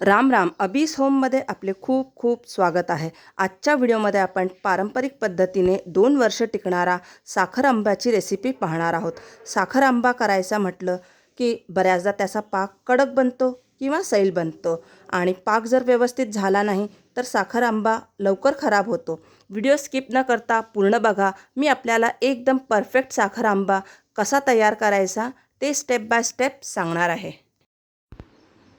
राम राम. अबीस होममध्ये आपले खूप खूप स्वागत आहे. आजच्या व्हिडिओमध्ये आपण पारंपरिक पद्धतीने दोन वर्ष टिकणारा साखर आंब्याची रेसिपी पाहणार आहोत. साखर आंबा करायचा म्हटलं की बऱ्याचदा त्याचा पाक कडक बनतो किंवा सैल बनतो आणि पाक जर व्यवस्थित झाला नाही तर साखर आंबा लवकर खराब होतो. व्हिडिओ स्किप न करता पूर्ण बघा. मी आपल्याला एकदम परफेक्ट साखर आंबा कसा तयार करायचा ते स्टेप बाय स्टेप सांगणार आहे.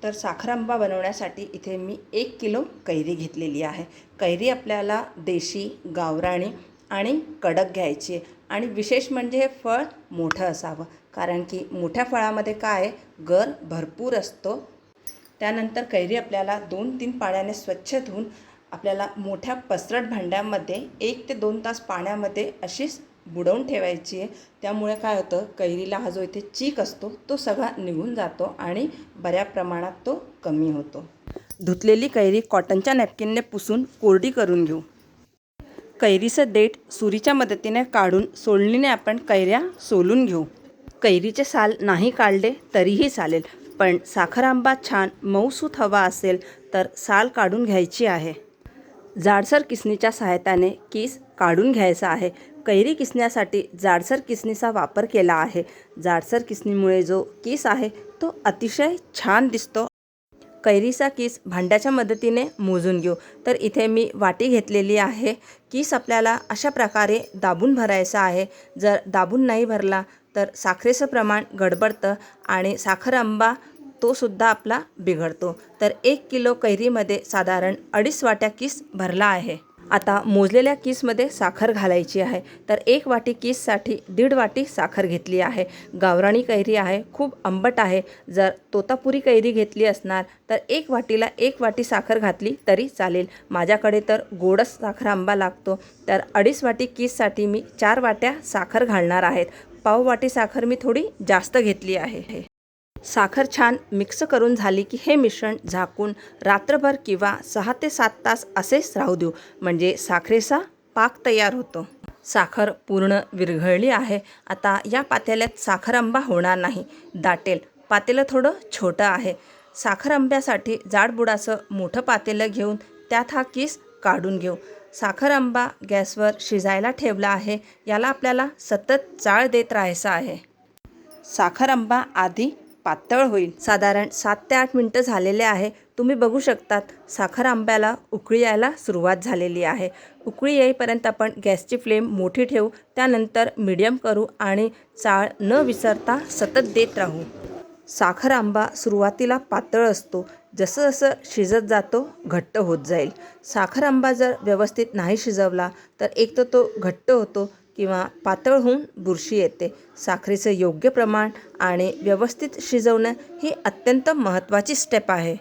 तर साखर आंबा बनवण्यासाठी इथे मी एक किलो कैरी घेतलेली आहे. कैरी आपल्याला देशी गावराणी आणि कडक घ्यायची आहे. आणि विशेष म्हणजे हे फळ मोठं असावं कारण की मोठ्या फळामध्ये काय गर भरपूर असतो. त्यानंतर कैरी आपल्याला दोन तीन पाण्याने स्वच्छ धुवून आपल्याला मोठ्या पसरट भांड्यामध्ये एक ते दोन तास पाण्यामध्ये अशीच बुडवून ठेवायची आहे. त्यामुळे काय होतं कैरीला हा जो इथे चीक असतो तो सगळा निघून जातो आणि बऱ्या प्रमाणात तो कमी होतो. धुतलेली कैरी कॉटनच्या नॅपकिनने पुसून कोरडी करून घेऊ. कैरीचं देठ सुरीच्या मदतीने काढून सोलणीने आपण कैऱ्या सोलून घेऊ. कैरीचे साल नाही काढले तरीही चालेल पण साखर आंबा छान मऊसूत हवा असेल तर साल काढून घ्यायची आहे. जाडसर किसणीच्या सहायताने किस काढून घ्यायचा आहे. कैरी किसण्यासाठी जाडसर किसणीचा वापर केला आहे. जाडसर किसणीमुळे जो किस आहे तो अतिशय छान दिसतो. कैरीचा किस भांड्याच्या मदतीने मोजून घेऊ. तर इथे मी वाटी घेतलेली आहे. किस आपल्याला अशा प्रकारे दाबून भरायचा आहे. जर दाबून नाही भरला तर साखरेचं प्रमाण गडबडतं आणि साखर आंबा तोसुद्धा आपला बिघडतो. तर एक किलो कैरीमध्ये साधारण अडीच वाट्या किस भरला आहे. आता मोजलेल्या किसमध्ये साखर घालायची आहे. तर एक वाटी किससाठी दीड वाटी साखर घेतली आहे. गावराणी कैरी आहे खूप आंबट आहे. जर तोतापुरी कैरी घेतली असणार तर एक वाटीला एक वाटी साखर घातली तरी चालेल. माझ्याकडे तर गोडच साखर आंबा लागतो. तर अडीच वाटी किससाठी मी चार वाट्या साखर घालणार आहेत पाव वाटी साखर मी थोडी जास्त घेतली आहे. साखर छान मिक्स करून झाली की हे मिश्रण झाकून रात्रभर किंवा सहा ते सात तास असेच राहू देऊ. म्हणजे साखरेचा पाक तयार होतो. साखर पूर्ण विरघळली आहे. आता या पातेल्यात साखर आंबा होणार नाही. दाटेल. पातेलं थोडं छोटं आहे. साखर आंब्यासाठी जाडबुडाचं मोठं पातेलं घेऊन त्यात हा किस काढून घेऊ. साखर आंबा गॅसवर शिजायला ठेवला आहे. याला आपल्याला सतत चाळ देत राहायचं आहे. साखर आंबा आधी पातळ होईल. साधारण सात ते आठ मिनटं झालेले आहे. तुम्ही बघू शकतात साखर आंब्याला उकळी यायला सुरुवात झालेली आहे. उकळी येईपर्यंत आपण गॅसची फ्लेम मोठी ठेवू त्यानंतर मीडियम करू आणि चाळ न विसरता सतत देत राहू. साखर आंबा सुरुवातीला पातळ असतो. जसं जसं शिजत जातो घट्ट होत जाईल. साखर आंबा जर व्यवस्थित नाही शिजवला तर एक तर तो घट्ट होतो किंवा पातळ होऊन बुरशी येते. साखरेचं योग्य प्रमाण आणि व्यवस्थित शिजवणं ही अत्यंत महत्त्वाची स्टेप आहे.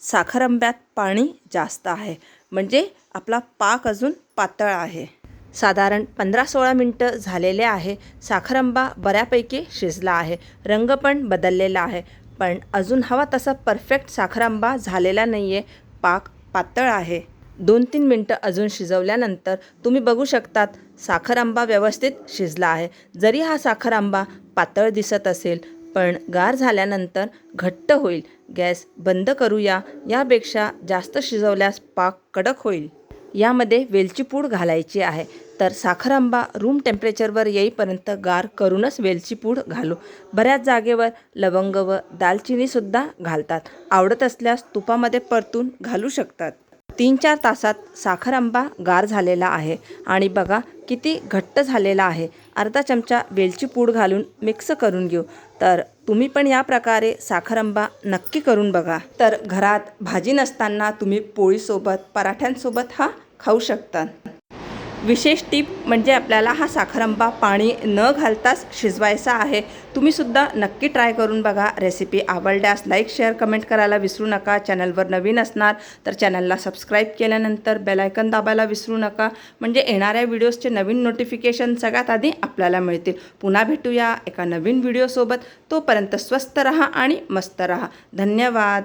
साखर आंब्यात पाणी जास्त आहे. म्हणजे आपला पाक अजून पातळ आहे. साधारण पंधरा सोळा मिनटं झालेले आहे. साखर आंबा बऱ्यापैकी शिजला आहे. रंग पण बदललेला आहे. पण अजून हवा तसा परफेक्ट साखर आंबा झालेला नाही आहे पाक पातळ आहे. दोन तीन मिनटं अजून शिजवल्यानंतर तुम्ही बघू शकतात साखर आंबा व्यवस्थित शिजला आहे. जरी हा साखर आंबा पातळ दिसत असेल पण गार झाल्यानंतर घट्ट होईल. गॅस बंद करूया. यापेक्षा जास्त शिजवल्यास पाक कडक होईल. यामध्ये वेलची पूड घालायची आहे. तर साखर आंबा रूम टेम्परेचरवर येईपर्यंत गार करूनच वेलची पूड घालू. बऱ्याच जागेवर लवंग व दालचिनीसुद्धा घालतात. आवडत असल्यास तुपामध्ये परतून घालू शकतात. तीन चार तासात साखर आंबा गार झालेला आहे. आणि बघा किती घट्ट झालेला आहे. अर्धा चमचा वेलची पूड घालून मिक्स करून घेऊ. तर तुम्ही पण या प्रकारे साखर आंबा नक्की करून बघा. तर घरात भाजी नसताना तुम्ही पोळीसोबत पराठ्यांसोबत हा खाऊ शकता. विशेष टीप म्हणजे आपल्याला हा साखरंबा पाणी न घालताच शिजवायचा आहे. तुम्हीसुद्धा नक्की ट्राय करून बघा. रेसिपी आवडल्यास लाईक शेअर कमेंट करायला विसरू नका. चॅनलवर नवीन असणार तर चॅनलला सबस्क्राईब केल्यानंतर बेलायकन दाबायला विसरू नका. म्हणजे येणाऱ्या व्हिडिओजचे नवीन नोटिफिकेशन सगळ्यात आधी आपल्याला मिळतील. पुन्हा भेटूया एका नवीन व्हिडिओसोबत. तोपर्यंत स्वस्त रहा आणि मस्त रहा. धन्यवाद.